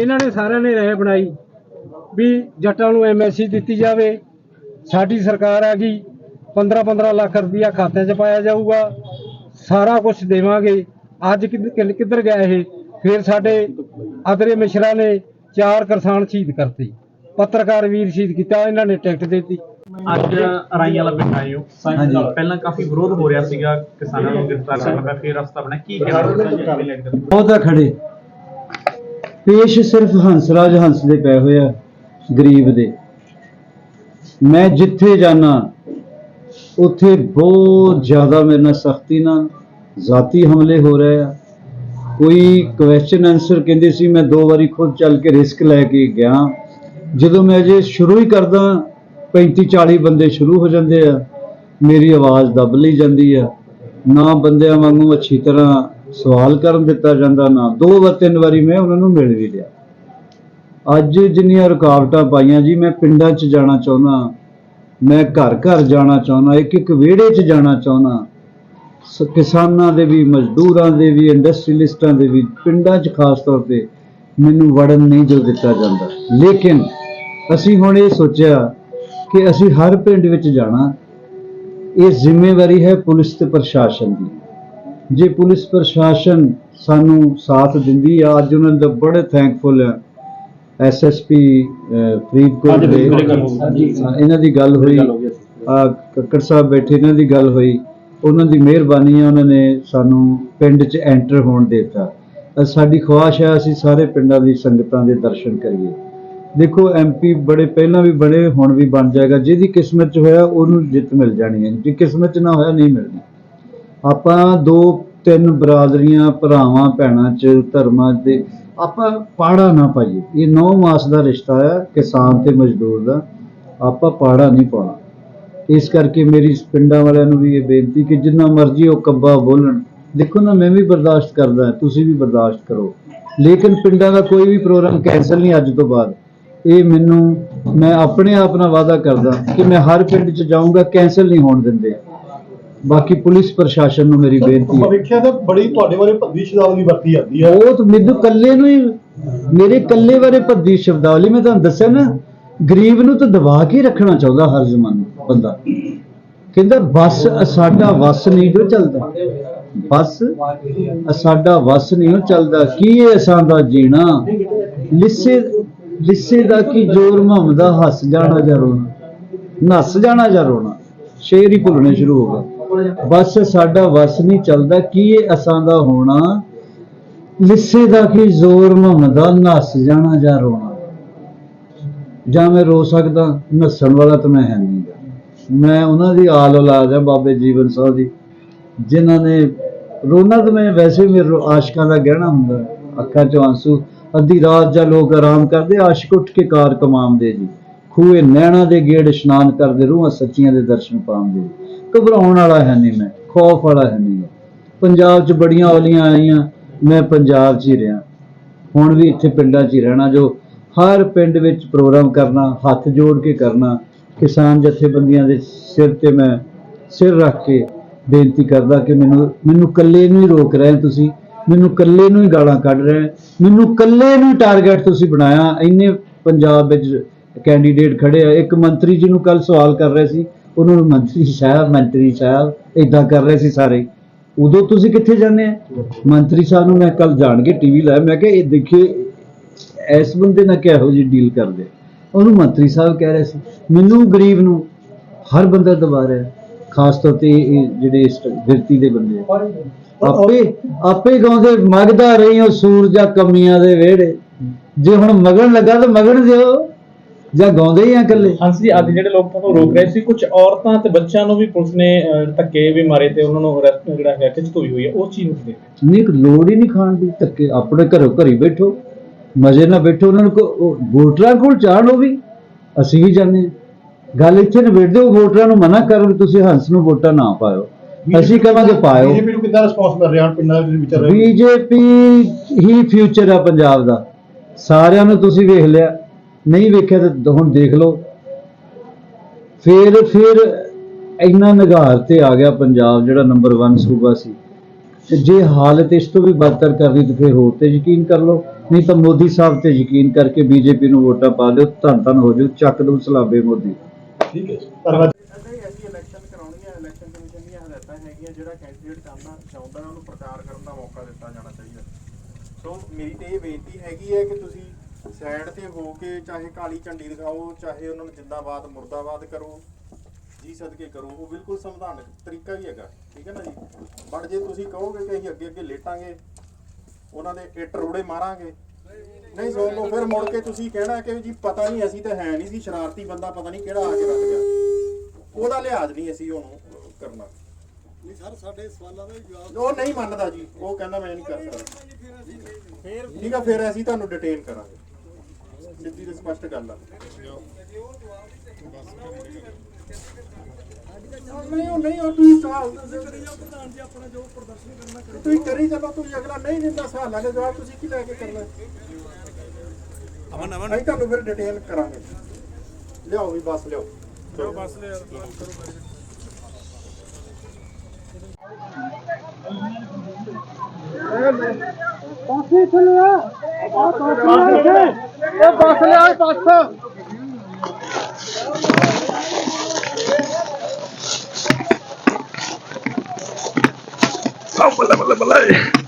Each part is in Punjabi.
ਇਹਨਾਂ ਨੇ ਸਾਰਿਆਂ ਨੇ ਰਹਿ ਬਣਾਈ ਵੀ ਜੱਟਾਂ ਨੂੰ ਐਮਐਸਸੀ ਦਿੱਤੀ ਜਾਵੇ। ਸਾਡੀ ਸਰਕਾਰ ਆ ਗਈ 15 15 ਲੱਖ ਰੁਪਇਆ ਖਾਤਿਆਂ 'ਚ ਪਾਇਆ ਜਾਊਗਾ। ਸਾਰਾ ਕੁਝ ਦੇਵਾਂਗੇ। ਅੱਜ ਕਿੱਧ- ਕਿੱਧ- ਕਿੱਧਰ ਗਿਆ ਇਹ? ਫਿਰ ਸਾਡੇ ਆਦਰੇ ਮਿਸ਼ਰਾ ਨੇ ਚਾਰ ਕਿਸਾਨ ਸ਼ਹੀਦ ਕਰਤੇ। ਪੱਤਰਕਾਰ ਵੀਰ ਸ਼ਹੀਦ ਕੀਤਾ ਇਹਨਾਂ ਨੇ ਟਿਕਟ ਦਿੱਤੀ। ਅੱਜ ਰਾਈਆਂ ਵਾਲਾ ਪਿੰਡ ਆਏ ਹੋ। ਪਹਿਲਾਂ ਕਾਫੀ ਵਿਰੋਧ ਹੋ ਰਿਹਾ ਸੀਗਾ। ਕਿਸਾਨਾਂ ਨੂੰ ਗ੍ਰਿਫਤਾਰ ਕਰਨ ਦਾ ਫਿਰ ਰਸਤਾ ਬਣਿਆ। ਕੀ ਕਹਿਣਾ? ਬਹੁਤਾ ਖੜੇ। ਪੇਸ਼ ਸਿਰਫ ਹੰਸਰਾਜ ਹੰਸ ਦੇ ਪਏ ਹੋਏ ਆ, ਗਰੀਬ ਦੇ। ਮੈਂ ਜਿੱਥੇ ਜਾਣਾ ਉੱਥੇ ਬਹੁਤ ਜ਼ਿਆਦਾ ਮੇਰੇ ਨਾਲ ਸਖਤੀ ਨਾਲ ਜ਼ਾਤੀ ਹਮਲੇ ਹੋ ਰਹੇ ਆ। ਕੋਈ ਕੁਐਸਚਨ ਆਨਸਰ ਕਹਿੰਦੇ ਸੀ, ਮੈਂ ਦੋ ਵਾਰੀ ਖੁਦ ਚੱਲ ਕੇ ਰਿਸਕ ਲੈ ਕੇ ਗਿਆ। ਜਦੋਂ ਮੈਂ ਅਜੇ ਸ਼ੁਰੂ ਹੀ ਕਰਦਾ 35 40 ਬੰਦੇ ਸ਼ੁਰੂ ਹੋ ਜਾਂਦੇ ਆ, ਮੇਰੀ ਆਵਾਜ਼ ਦੱਬ ਲਈ ਜਾਂਦੀ ਆ। ਨਾ ਬੰਦਿਆਂ ਵਾਂਗੂ ਅੱਛੀ ਤਰ੍ਹਾਂ ਸਵਾਲ ਕਰਨ ਦਿੱਤਾ ਜਾਂਦਾ ਨਾ। ਦੋ ਵਾਰ, ਤਿੰਨ ਵਾਰੀ ਮੈਂ ਉਹਨਾਂ ਨੂੰ ਮਿਲ ਵੀ ਲਿਆ। ਅੱਜ ਜਿੰਨੀਆਂ ਰੁਕਾਵਟਾਂ ਪਾਈਆਂ ਜੀ, ਮੈਂ ਪਿੰਡਾਂ 'ਚ ਜਾਣਾ ਚਾਹੁੰਦਾ, ਮੈਂ ਘਰ ਘਰ ਜਾਣਾ ਚਾਹੁੰਦਾ, ਇੱਕ ਇੱਕ ਵਿਹੜੇ 'ਚ ਜਾਣਾ ਚਾਹੁੰਦਾ। ਕਿਸਾਨਾਂ ਦੇ ਵੀ, ਮਜ਼ਦੂਰਾਂ ਦੇ ਵੀ ਇੰਡਸਟਰੀਲਿਸਟਾਂ ਦੇ ਵੀ, ਪਿੰਡਾਂ 'ਚ ਖਾਸ ਤੌਰ ਤੇ ਮੈਨੂੰ ਵੜਨ ਨਹੀਂ ਜੋ ਦਿੱਤਾ ਜਾਂਦਾ। ਲੇਕਿਨ ਅਸੀਂ ਹੁਣ ਇਹ ਸੋਚਿਆ ਕਿ ਅਸੀਂ ਹਰ ਪਿੰਡ ਵਿੱਚ ਜਾਣਾ। ਇਹ ਜ਼ਿੰਮੇਵਾਰੀ ਹੈ ਪੁਲਿਸ ਤੇ ਪ੍ਰਸ਼ਾਸਨ ਦੀ। ਜੇ ਪੁਲਿਸ ਪ੍ਰਸ਼ਾਸਨ ਸਾਨੂੰ ਸਾਥ ਦਿੰਦੀ ਆ ਅੱਜ ਉਹਨਾਂ ਦਾ ਬੜੇ ਥੈਂਕਫੁਲ ਆ। ਐਸਐਸਪੀ ਫਰੀਦਕੋਟ ਦੇ। ਇਹਨਾਂ ਦੀ ਗੱਲ ਹੋਈ। ਆ ਕੱਕੜ ਸਾਹਿਬ ਬੈਠੇ ਇਹਨਾਂ ਦੀ ਗੱਲ ਹੋਈ। ਉਹਨਾਂ ਦੀ ਮਿਹਰਬਾਨੀ ਹੈ ਉਹਨਾਂ ਨੇ ਸਾਨੂੰ ਪਿੰਡ 'ਚ ਐਂਟਰ ਹੋਣ ਦਿੱਤਾ। ਸਾਡੀ ਖੁਆਇਸ਼ ਹੈ ਅਸੀਂ ਸਾਰੇ ਪਿੰਡਾਂ ਦੀ ਸੰਗਤਾਂ ਦੇ ਦਰਸ਼ਨ ਕਰੀਏ। ਦੇਖੋ ਐਮਪੀ ਬੜੇ ਪਹਿਲਾਂ ਵੀ ਬੜੇ ਹੁਣ ਵੀ ਬਣ ਜਾਏਗਾ। ਜਿਹਦੀ ਕਿਸਮਤ 'ਚ ਹੋਇਆ ਉਹਨੂੰ ਜਿੱਤ ਮਿਲ ਜਾਣੀ ਹੈ। ਜੇ ਕਿਸਮਤ 'ਚ ਨਾ ਹੋਇਆ ਨਹੀਂ ਮਿਲਣੀ। ਆਪਾਂ ਦੋ, ਤਿੰਨ ਬਰਾਦਰੀਆਂ ਭਰਾਵਾਂ, ਭੈਣਾਂ 'ਚ, ਧਰਮਾਂ ਦੇ, ਆਪਾਂ ਪਾੜਾ ਨਾ ਪਾਈਏ। ਇਹ ਨੌ ਮਾਸ ਦਾ ਰਿਸ਼ਤਾ ਆ, ਕਿਸਾਨ ਤੇ ਮਜ਼ਦੂਰ ਦਾ। ਆਪਾਂ ਪਾੜਾ ਨਹੀਂ ਪਾਉਣਾ। ਇਸ ਕਰਕੇ ਮੇਰੀ ਪਿੰਡਾਂ ਵਾਲਿਆਂ ਨੂੰ ਵੀ ਇਹ ਬੇਨਤੀ ਕਿ ਜਿੰਨਾ ਮਰਜ਼ੀ ਉਹ ਕੱਬਾ ਬੋਲਣ। ਦੇਖੋ ਨਾ, ਮੈਂ ਵੀ ਬਰਦਾਸ਼ਤ ਕਰਦਾ, ਤੁਸੀਂ ਵੀ ਬਰਦਾਸ਼ਤ ਕਰੋ। ਲੇਕਿਨ ਪਿੰਡਾਂ ਦਾ ਕੋਈ ਵੀ ਪ੍ਰੋਗਰਾਮ ਕੈਨਸਲ ਨਹੀਂ ਅੱਜ ਤੋਂ ਬਾਅਦ। ਇਹ ਮੈਨੂੰ, ਮੈਂ ਆਪਣੇ ਆਪ ਨਾਲ ਵਾਅਦਾ ਕਰਦਾ ਕਿ ਮੈਂ ਹਰ ਪਿੰਡ 'ਚ ਜਾਊਂਗਾ ਕੈਨਸਲ ਨਹੀਂ ਹੋਣ ਦਿੰਦੇ। ਬਾਕੀ ਪੁਲਿਸ ਪ੍ਰਸ਼ਾਸਨ ਨੂੰ ਮੇਰੀ ਬੇਨਤੀ ਹੈ। ਆਪਾਂ ਵੇਖਿਆ ਤਾਂ ਬੜੀ ਤੁਹਾਡੇ ਬਾਰੇ ਭੱਦੀ ਸ਼ਬਦਾਵਲੀ ਵਰਤੀ ਜਾਂਦੀ ਹੈ। ਉਹ ਤਾਂ ਮੈਨੂੰ ਕੱਲੇ ਨੂੰ ਹੀ ਮੇਰੇ ਕੱਲੇ ਬਾਰੇ ਭੱਦੀ ਸ਼ਬਦਾਵਲੀ ਮੈਂ ਤੁਹਾਨੂੰ ਦੱਸਿਆ ਨਾ ਗਰੀਬ ਨੂੰ ਤਾਂ ਦਬਾ ਕੇ ਰੱਖਣਾ ਚਾਹੁੰਦਾ ਹਰ ਜ਼ਮਾਨੇ ਬੰਦਾ। ਕਹਿੰਦਾ ਬਸ ਸਾਡਾ ਵਸ ਨਹੀਂ ਜੋ ਚੱਲਦਾ। ਬਸ ਸਾਡਾ ਵਸ ਨਹੀਂ ਉਹ ਚੱਲਦਾ। ਕੀ ਇਹ ਅਸਾਂ ਦਾ ਜੀਣਾ? ਲਿੱਸੇ ਲਿੱਸੇ ਦਾ ਕੀ ਜੋਰ ਮਹਮਦਾ ਹੱਸ ਜਾਣਾ ਜਾਂ ਰੋਣਾ? ਨੱਸ ਜਾਣਾ ਜਾਂ ਰੋਣਾ? ਸ਼ੇਰ ਹੀ ਭੁੱਲਣੇ ਸ਼ੁਰੂ ਹੋ ਗਏ। ਬਸ ਸਾਡਾ ਵਸ ਨਹੀਂ ਚੱਲਦਾ, ਕੀ ਇਹ ਅਸਾਂ ਦਾ ਹੋਣਾ? ਲਿੱਸੇ ਦਾ ਕੀ ਜ਼ੋਰ ਮਹਮਦਾ ਨੱਸ ਜਾਣਾ ਜਾਂ ਰੋਣਾ? ਜਾਂ ਮੈਂ ਰੋ ਸਕਦਾ, ਨੱਸਣ ਵਾਲਾ ਤਾਂ ਮੈਂ ਹੈ ਨਹੀਂ ਮੈਂ ਉਹਨਾਂ ਦੀ ਆਲ ਔਲਾਦ ਹੈ, ਬਾਬੇ ਜੀਵਨ ਸਾਹਿਬ ਦੀ, ਜਿਨ੍ਹਾਂ ਨੇ ਰੋਣਾ ਤਾਂ ਮੈਂ ਵੈਸੇ ਵੀ ਮੇਰੇ ਆਸ਼ਕਾਂ ਦਾ ਗਹਿਣਾ ਹੁੰਦਾ ਅੱਖਾਂ 'ਚੋਂ ਆਂਸੂ, ਅੱਧੀ ਰਾਤ ਜਾਂ ਲੋਕ ਆਰਾਮ ਕਰਦੇ, ਆਸ਼ਕ ਉੱਠ ਕੇ ਕਾਰ ਕਮਾਉਂਦੇ ਜੀ। ਖੂਏ ਨੈਣਾ ਦੇ ਗੇੜ ਇਸ਼ਨਾਨ ਕਰਦੇ, ਰੂਹਾਂ ਸੱਚੀਆਂ ਦੇ ਦਰਸ਼ਨ ਪਾਉਂਦੇ ਘਬਰਾਉਣ ਵਾਲਾ ਹੈ ਨਹੀਂ ਮੈਂ, ਖੌਫ ਵਾਲਾ ਹੈ ਨਹੀਂ ਪੰਜਾਬ 'ਚ ਬੜੀਆਂ ਔਲੀਆਂ ਆਈਆਂ, ਮੈਂ ਪੰਜਾਬ 'ਚ ਹੀ ਰਿਹਾ। ਹੁਣ ਵੀ ਇੱਥੇ ਪਿੰਡਾਂ 'ਚ ਹੀ ਰਹਿਣਾ, ਜੋ ਹਰ ਪਿੰਡ ਵਿੱਚ ਪ੍ਰੋਗਰਾਮ ਕਰਨਾ, ਹੱਥ ਜੋੜ ਕੇ ਕਰਨਾ, ਕਿਸਾਨ ਜਥੇਬੰਦੀਆਂ ਦੇ ਸਿਰ ਤੇ ਮੈਂ ਸਿਰ ਰੱਖ ਕੇ ਬੇਨਤੀ ਕਰਦਾ ਕਿ ਮੈਨੂੰ ਮੈਨੂੰ ਇਕੱਲੇ ਨੂੰ ਹੀ ਰੋਕ ਰਹੇ ਤੁਸੀਂ, ਮੈਨੂੰ ਇਕੱਲੇ ਨੂੰ ਹੀ ਗਾਲਾਂ ਕੱਢ ਰਹੇ, ਮੈਨੂੰ ਇਕੱਲੇ ਨੂੰ ਹੀ ਟਾਰਗੇਟ ਤੁਸੀਂ ਬਣਾਇਆ। ਇੰਨੇ ਪੰਜਾਬ ਵਿੱਚ ਕੈਂਡੀਡੇਟ ਖੜੇ ਆ। ਇੱਕ ਮੰਤਰੀ ਜੀ ਨੂੰ ਕੱਲ ਸਵਾਲ ਕਰ ਰਹੇ ਸੀ ਉਹਨਾਂ ਨੂੰ ਮੰਤਰੀ ਸਾਹਿਬ ਮੰਤਰੀ ਸਾਹਿਬ ਇਦਾਂ ਕਰ ਰਹੇ ਸੀ ਸਾਰੇ। ਉਦੋਂ ਤੁਸੀਂ ਕਿੱਥੇ ਜਾਂਦੇ ਆ? ਮੰਤਰੀ ਸਾਹਿਬ ਨੂੰ ਮੈਂ ਕੱਲ ਜਾਣ ਕੇ ਟੀਵੀ ਲਾਇਆ। ਮੈਂ ਕਿਹਾ, ਇਹ ਦੇਖਿਏ ਇਸ ਬੰਦੇ ਨਾਲ ਕਿਹੋ ਜਿਹੀ ਡੀਲ ਕਰਦੇ ਉਹਨੂੰ ਮੰਤਰੀ ਸਾਹਿਬ ਕਹਿ ਰਹੇ ਸੀ, ਮੈਨੂੰ ਗਰੀਬ ਨੂੰ ਹਰ ਬੰਦਾ ਦਬਾ ਰਿਹਾ ਖਾਸ ਤੌਰ ਤੇ ਇਹ ਜਿਹੜੇ ਇਸ ਗਿਰਤੀ ਦੇ ਬੰਦੇ ਆਪੇ ਆਪੇ ਗਾਉਂਦੇ, ਮਗਦਾ ਰਹੀ ਉਹ ਸੂਰਜਾ ਕਮੀਆਂ ਦੇ ਵਿਹੜੇ। ਜੇ ਹੁਣ ਮਗਣ ਲੱਗਾ ਤਾਂ ਮਗਣ ਦਿਓ। ਜਾਂ ਗਾਉਂਦੇ ਹੀ ਆ ਇਕੱਲੇ? ਹੰਸ ਜੀ ਅੱਜ ਜਿਹੜੇ ਲੋਕ ਤੁਹਾਨੂੰ ਰੋਕ ਰਹੇ ਸੀ ਕੁਝ ਔਰਤਾਂ ਤੇ ਬੱਚਿਆਂ ਨੂੰ ਵੀ ਪੁਲਿਸ ਨੇ ਧੱਕੇ ਵੀ ਮਾਰੇ ਤੇ ਉਹਨਾਂ ਨੂੰ ਅਰੈਸਟ ਜਿਹੜਾ ਹੈ ਖਿੱਚ ਧੋਈ ਹੋਈ ਹੈ ਉਸ ਚੀਜ਼ ਨੂੰ ਦੇਖਦੇ ਹੋ? ਨਹੀਂ ਇੱਕ ਲੋੜ ਹੀ ਨਹੀਂ ਖਾਣ ਦੀ ਧੱਕੇ ਆਪਣੇ ਘਰੋਂ ਘਰੀ ਬੈਠੋ ਮਜ਼ੇ ਨਾਲ ਬੈਠੋ ਉਹਨਾਂ ਨੂੰ ਉਹ ਵੋਟਰਾਂ ਕੋਲ ਚਾਹਣ ਉਹ ਵੀ ਅਸੀਂ ਵੀ ਜਾਂਦੇ ਹਾਂ। ਗੱਲ ਇੱਥੇ ਨਿਬੇੜਦੇ ਉਹ ਵੋਟਰਾਂ ਨੂੰ ਮਨਾ ਕਰਨ ਵੀ ਤੁਸੀਂ ਹੰਸ ਨੂੰ ਵੋਟਾਂ ਨਾ ਪਾਇਓ। ਅਸੀਂ ਕਹਾਂਗੇ ਪਾਇਓ। ਬੀਜੇਪੀ ਨੂੰ ਕਿੰਨਾ ਰਿਸਪੌਂਸ ਮਿਲ ਰਿਹਾ? ਪਿੰਡਾਂ ਦੇ ਵਿੱਚ ਰਹੇ ਬੀਜੇਪੀ ਹੀ ਫਿਊਚਰ ਆ ਪੰਜਾਬ ਦਾ। ਸਾਰਿਆਂ ਨੂੰ ਤੁਸੀਂ ਵੇਖ ਲਿਆ। ਨਹੀਂ ਵੇਖਿਆ ਤਾਂ ਹੁਣ ਦੇਖ ਲਓ। ਫਿਰ ਫਿਰ ਇੰਨਾ ਨਿਗਾਰ ਤੇ ਆ ਗਿਆ ਪੰਜਾਬ ਜਿਹੜਾ ਨੰਬਰ 1 ਸੂਬਾ ਸੀ। ਤੇ ਜੇ ਹਾਲਤ ਇਸ ਤੋਂ ਵੀ ਬਦਤਰ ਕਰਨੀ ਤਾਂ ਫਿਰ ਹੋਰ ਤੇ ਯਕੀਨ ਕਰ ਲਓ। ਨਹੀਂ ਤਾਂ ਮੋਦੀ ਸਾਹਿਬ ਤੇ ਯਕੀਨ ਕਰਕੇ ਬੀਜੇਪੀ ਨੂੰ ਵੋਟਾਂ ਪਾ ਦਿਓ ਧੰਨ ਧੰਨ ਹੋ ਜਾਓ ਚੱਕ ਦੋ ਸਲਾਬੇ ਮੋਦੀ। ਠੀਕ ਹੈ ਜੀ। ਧੰਨਵਾਦ। ਜਿਹੜਾ ਕੈਂਡੀਡੇਟ ਕਰਨਾ ਚਾਹੁੰਦਾ ਹੈ ਉਹਨੂੰ ਪ੍ਰਚਾਰ ਕਰਨ ਦਾ ਮੌਕਾ ਦਿੱਤਾ ਜਾਣਾ ਚਾਹੀਦਾ। ਸੋ ਮੇਰੀ ਤੇ ਇਹ ਬੇਨਤੀ ਹੈਗੀ ਹੈ ਕਿ ਤੁਸੀਂ ਸਾਈਡ ਤੇ ਹੋ ਕੇ ਚਾਹੇ ਕਾਲੀ ਝੰਡੀ ਦਿਖਾਓ ਚਾਹੇ ਉਹਨਾਂ ਨੂੰ ਜਿੰਦਾਬਾਦ ਮੁਰਦਾਬਾਦ ਕਰੋ ਜੀ ਸਦਕੇ ਕਰੋ ਉਹ ਬਿਲਕੁਲ ਸੰਵਿਧਾਨਕ ਤਰੀਕਾ ਹੀ ਹੈਗਾ ਠੀਕ ਹੈ ਨਾ ਜੀ ਬਟ ਜੇ ਤੁਸੀਂ ਕਹੋਗੇ ਕਿ ਅਸੀਂ ਅੱਗੇ ਅੱਗੇ ਲੇਟਾਂਗੇ ਉਹਨਾਂ ਦੇ ਇੱਟ ਰੋੜੇ ਮਾਰਾਂਗੇ ਨਹੀਂ ਸੁਣ ਲਓ ਫਿਰ ਮੁੜ ਕੇ ਤੁਸੀਂ ਕਹਿਣਾ ਕਿ ਜੀ ਪਤਾ ਨਹੀਂ ਅਸੀਂ ਤਾਂ ਹੈ ਨਹੀਂ ਸੀ ਸ਼ਰਾਰਤੀ ਬੰਦਾ ਪਤਾ ਨਹੀਂ ਕਿਹੜਾ ਆ ਕੇ ਰੱਖ ਗਿਆ ਉਹਦਾ ਲਿਹਾਜ਼ ਨਹੀਂ ਅਸੀਂ ਉਹਨੂੰ ਕਰਨਾ ਨਹੀਂ ਸਰ ਸਾਡੇ ਸਵਾਲਾਂ ਦਾ ਜਵਾਬ ਉਹ ਨਹੀਂ ਮੰਨਦਾ ਜੀ ਉਹ ਕਹਿੰਦਾ ਮੈਂ ਨਹੀਂ ਕਰ ਸਕਦਾ ਠੀਕ ਆ ਫਿਰ ਅਸੀਂ ਤੁਹਾਨੂੰ ਡਿਟੇਨ ਕਰਾਂਗੇ ਸਿੱਧੀ ਤੇ ਸਪਸ਼ਟ ਗੱਲ ਆ। ਨਹੀਂ ਉਹ ਨਹੀਂ ਉਹ ਤੁਸੀਂ ਸਵਾਲ ਤੁਸੀਂ ਕਰੀ ਚੱਲੋ ਤੁਸੀਂ ਅਗਲਾ ਨਹੀਂ ਦਿੰਦਾ ਸਵਾਲਾਂ ਦੇ ਜਵਾਬ ਤੁਸੀਂ ਕੀ ਲੈ ਕੇ ਕਰਨਾ? ਅਮਨ ਅਮਨ। ਅਸੀਂ ਤੁਹਾਨੂੰ ਫਿਰ ਡਿਟੇਲ ਕਰਾਂਗੇ। ਲਿਆਓ ਵੀ ਬੱਸ ਲਿਆਓ। ਚਲੋ ਬੱਸ ਲਿਆ ਤੁਸੀਂ ਕੀ ਕਹਿਣਾ ਤੁਹਾਡਾ ਦੱਸੋ ਸਾਡਾ ਆਹੋ ਹੱਥ ਮੰਗੇ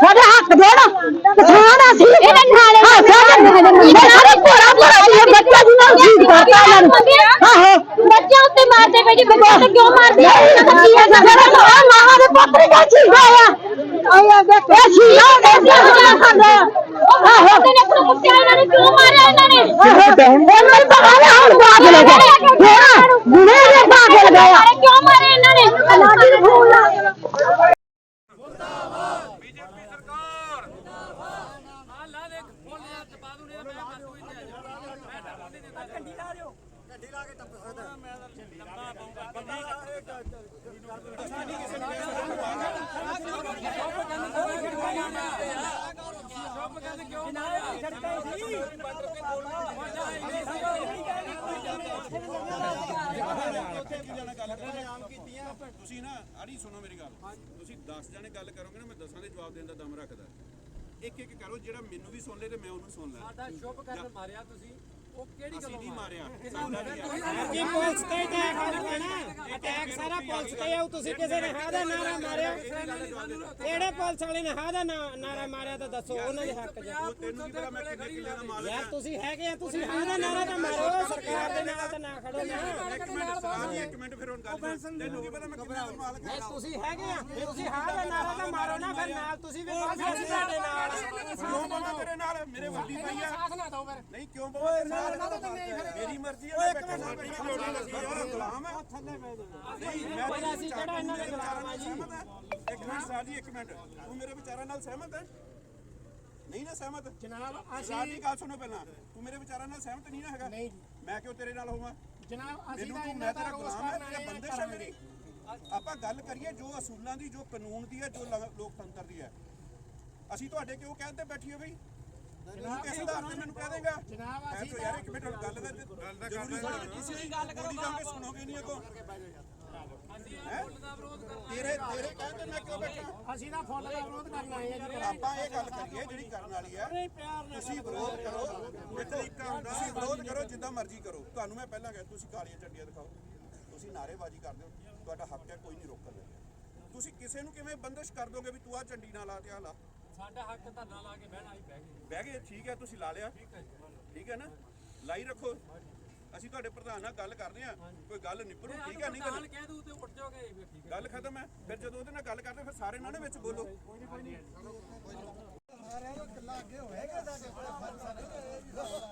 ਸਾਡੇ ਹੱਕ ਦੇਣ ਕਿਸਾਨ ਅਸੀਂ ਇਹਨੇ ਨਾਲੇ ਹਾਂ ਸਾਡੇ ਸਾਰੇ ਪੂਰਾ ਪੂਰਾ ਇਹ ਬੱਚਾ ਜੀ ਨਾਲ ਜੀਤ ਕਰਤਾ ਇਹਨਾਂ ਨੂੰ ਆਹੋ। ਬੱਚਿਆਂ ਉੱਤੇ ਮਾਰਦੇ ਪਏ ਜੀ ਬੱਚਿਆਂ ਤੇ ਕਿਉਂ ਮਾਰਦੇ? ਆ ਕੀ ਹੈ ਸਾਡਾ ਮਾਂ ਦੇ ਪੁੱਤਰ ਦਾ ਚੀਜ਼ਾ ਆ? ਆਇਆ ਦੇਖ ਇਹ ਚੀਜ਼ਾ ਦੇ ਸਾਡੇ। ਆਹੋ। ਤੇ ਆਪਣੇ ਬੱਚਿਆਂ ਇਹਨਾਂ ਨੂੰ ਕਿਉਂ ਮਾਰਿਆ ਇਹਨਾਂ ਨੇ? ਨੂੰ ਪਤਾ ਨਹੀਂ ਹੁਣ ਬਾਗ ਲੈ ਗਏ ਹੁਣ ਗੁਨੇ ਦੇ ਬਾਗ ਲੈ ਗਏ ਕਿਉਂ ਮਾਰੇ ਇਹਨਾਂ ਨੇ ਅਲਾਦੀ ਨੂੰ ਫੋਨ ਲਾ ਤੁਸੀਂ ਨਾ ਆੜੀ ਸੁਣੋ ਮੇਰੀ ਗੱਲ ਤੁਸੀਂ 10 ਜਣੇ ਗੱਲ ਕਰੋਗੇ ਨਾ ਮੈਂ 10 ਦੇ ਜਵਾਬ ਦੇਣ ਦਾ ਦਮ ਰੱਖਦਾ ਇੱਕ ਇੱਕ ਕਰੋ ਜਿਹੜਾ ਮੈਨੂੰ ਵੀ ਸੁਣ ਲੇ ਤੇ ਮੈਂ ਉਹਨੂੰ ਸੁਣ ਲਾਂ ਸਾਡਾ ਸ਼ੁਭ ਕਰਨ ਮਾਰਿਆ ਤੁਸੀਂ ਉਹ ਕਿਹੜੀ ਗੱਲ ਨਹੀਂ ਮਾਰਿਆ। ਸਾਡਾ। ਜੀ ਪੁਲਿਸ ਤੇ ਅਟੈਕ ਹੋਣਾ ਪੈਣਾ ਅਟੈਕ ਸਾਰਾ ਪੁਲਿਸ ਤੇ ਆਉ ਤੁਸੀਂ ਕਿਸੇ ਨੇ ਹਾਂ ਦਾ ਨਾਰਾ ਮਾਰਿਆ। ਕਿਹੜੇ ਪੁਲਿਸ ਵਾਲੇ ਨੇ ਹਾਂ ਦਾ ਨਾਰਾ ਮਾਰਿਆ ਤਾਂ ਦੱਸੋ ਉਹਨਾਂ ਦੇ ਹੱਕ 'ਚ। ਤੈਨੂੰ ਕੀ ਪਤਾ ਮੈਂ ਕਿੰਨੇ ਕਿੱਲੇ ਦਾ ਮਾਲਕ ਯਾਰ ਤੁਸੀਂ ਹੈਗੇ ਆ ਤੁਸੀਂ ਹਾਂ ਦਾ ਨਾਰਾ ਤਾਂ ਮਾਰੋ ਸਰਕਾਰ ਦੇ ਨਾਲ ਤਾਂ ਨਾ ਖੜੋ ਨਾ। ਇੱਕ ਮਿੰਟ ਸਰਦਾਰ ਜੀ ਇੱਕ ਮਿੰਟ ਫਿਰ ਹੁਣ ਗੱਲ ਤੈਨੂੰ ਕੀ ਪਤਾ ਮੈਂ ਕਿੰਨੇ ਦਾ ਮਾਲਕ ਨਹੀਂ, ਤੁਸੀਂ ਹੈਗੇ ਆ ਤੁਸੀਂ ਹਾਂ ਦਾ ਨਾਰਾ ਤਾਂ ਮਾਰੋ ਨਾ ਫਿਰ ਨਾਲ ਤੁਸੀਂ ਵੀ ਤੁਹਾਡੇ ਨਾਲ। ਕਿਉਂ ਬੋਲਾਂ ਤੇਰੇ ਨਾਲ? ਮੇਰੇ ਵੱਡੀ ਪਈ ਆ। ਨਹੀਂ ਕਿਉਂ ਬੋਲਾਂ ਤੇਰੇ ਨਾਲ ਮੇਰੀ ਮਰਜ਼ੀ ਹੈ ਮੈਂ ਬੈਠਾ ਸਾਡੀ ਵੀ ਡਿਊਟੀ ਲੱਗੀ ਆ ਗੁਲਾਮ ਹੈ ਨਹੀਂ ਮੈਂ ਪਰ ਅਸੀਂ ਕਿਹੜਾ ਇਹਨਾਂ ਦੇ ਗੁਲਾਮ ਆ ਜੀ? ਸਹਿਮਤ ਹੈ? ਇੱਕ ਮਿੰਟ ਸਰ ਜੀ ਇੱਕ ਮਿੰਟ। ਤੂੰ ਮੇਰੇ ਵਿਚਾਰਾਂ ਨਾਲ ਸਹਿਮਤ ਹੈ? ਨਹੀਂ ਨਾ ਸਹਿਮਤ। ਜਨਾਬ ਅਸੀਂ ਦੀ ਗੱਲ ਸੁਣੋ ਪਹਿਲਾਂ। ਤੂੰ ਮੇਰੇ ਵਿਚਾਰਾਂ ਨਾਲ ਸਹਿਮਤ ਨਹੀਂ ਨਾ ਹੈਗਾ? ਨਹੀਂ। ਮੈਂ ਕਿਉਂ ਤੇਰੇ ਨਾਲ ਹੋਵਾਂ? ਜਨਾਬ ਮੈਨੂੰ ਤੂੰ ਮੈਂ ਤੇਰਾ ਗੁਲਾਮ ਹੈ ਤੇਰੇ ਬੰਦਿਸ਼ ਹੈ ਮੇਰੀ ਆਪਾਂ ਗੱਲ ਕਰੀਏ ਜੋ ਅਸੂਲਾਂ ਦੀ ਜੋ ਕਾਨੂੰਨ ਦੀ ਹੈ ਜੋ ਲੋਕਤੰਤਰ ਦੀ ਹੈ। ਅਸੀਂ ਤੁਹਾਡੇ ਕਿਉਂ ਕਹਿੰਦੇ ਬੈਠੀਏ ਬਈ? ਮੈਨੂੰ ਕਹਿ ਦੇਗਾ। ਜਨਾਬ ਅਸੀਂ ਯਾਰ ਇੱਕ ਮਿੰਟ ਹੁਣ ਗੱਲ ਦਾ ਗੱਲ ਦਾ ਜ਼ਰੂਰੀ ਥੋੜ੍ਹਾ ਕਿ ਕਿਸੇ ਦੀ ਗੱਲ ਕਰੋ ਜਾਓਗੇ ਸੁਣੋਗੇ ਨਹੀਂ ਅੱਗੋਂ। ਹੈਂ? ਤੇਰੇ ਤੇਰੇ ਕਹਿੰਦੇ ਮੈਂ ਕਿਉਂ ਬੈਠਾ? ਅਸੀਂ ਤਾਂ ਫੁੱਲ ਦਾ ਵਿਰੋਧ ਕਰਨ ਆਏ ਆ ਜੀ। ਆਪਾਂ ਇਹ ਗੱਲ ਕਰੀਏ ਜਿਹੜੀ ਕਰਨ ਵਾਲੀ ਹੈ। ਨਹੀਂ ਪਿਆਰ ਨਾਲ ਤੁਸੀਂ ਵਿਰੋਧ ਕਰੋ। ਇਹ ਤਰੀਕਾ ਹੁੰਦਾ ਤੁਸੀਂ ਵਿਰੋਧ ਕਰੋ ਜਿੱਦਾਂ ਮਰਜ਼ੀ ਕਰੋ। ਤੁਹਾਨੂੰ ਮੈਂ ਪਹਿਲਾਂ ਕਿਹਾ ਤੁਸੀਂ ਕਾਲੀਆਂ ਝੰਡੀਆਂ ਦਿਖਾਓ। ਤੁਸੀਂ ਨਾਅਰੇਬਾਜ਼ੀ ਕਰਦੇ ਹੋ। ਤੁਹਾਡਾ ਹੱਕ ਹੈ ਕੋਈ ਨਹੀਂ ਰੋਕਣ ਤੁਸੀਂ ਕਿਸੇ ਨੂੰ ਕਿਵੇਂ ਬੰਦਸ਼ ਕਰ ਦੋਗੇ ਵੀ ਤੂੰ ਆ ਝੰਡੀ ਨਾ ਲਾ ਤੇ ਆ ਲਾ? ਸਾਡਾ ਹੱਕ ਧਰਨਾ ਲਾ ਕੇ ਬਹਿਣਾ ਹੀ ਬਹਿ ਗਏ। ਬਹਿ ਗਏ ਠੀਕ ਹੈ ਤੁਸੀਂ ਲਾ ਲਿਆ। ਠੀਕ ਹੈ ਨਾ? ਲਾਈ ਰੱਖੋ। ਅਸੀਂ ਤੁਹਾਡੇ ਪ੍ਰਧਾਨ ਨਾਲ ਗੱਲ ਕਰਦੇ ਆ ਕੋਈ ਗੱਲ ਨਿਪਰੂ ਠੀਕ ਹੈ ਨਹੀਂ ਗੱਲ ਕਹਿ ਦੂ ਤੇ ਉੱਠ ਜਾਓਗੇ ਫਿਰ ਠੀਕ ਗੱਲ ਖਤਮ ਹੈ। ਫਿਰ ਜਦੋਂ ਉਹਦੇ ਨਾਲ ਗੱਲ ਕਰਦੇ ਫਿਰ ਸਾਰੇ ਨਾਲ ਵਿੱਚ ਬੋਲੋ। ਸਾਰਿਆਂ ਦਾ ਕਿੱਲਾ ਅੱਗੇ ਹੋਏਗਾ ਸਾਡੇ ਕੋਲ ਫਰਜ਼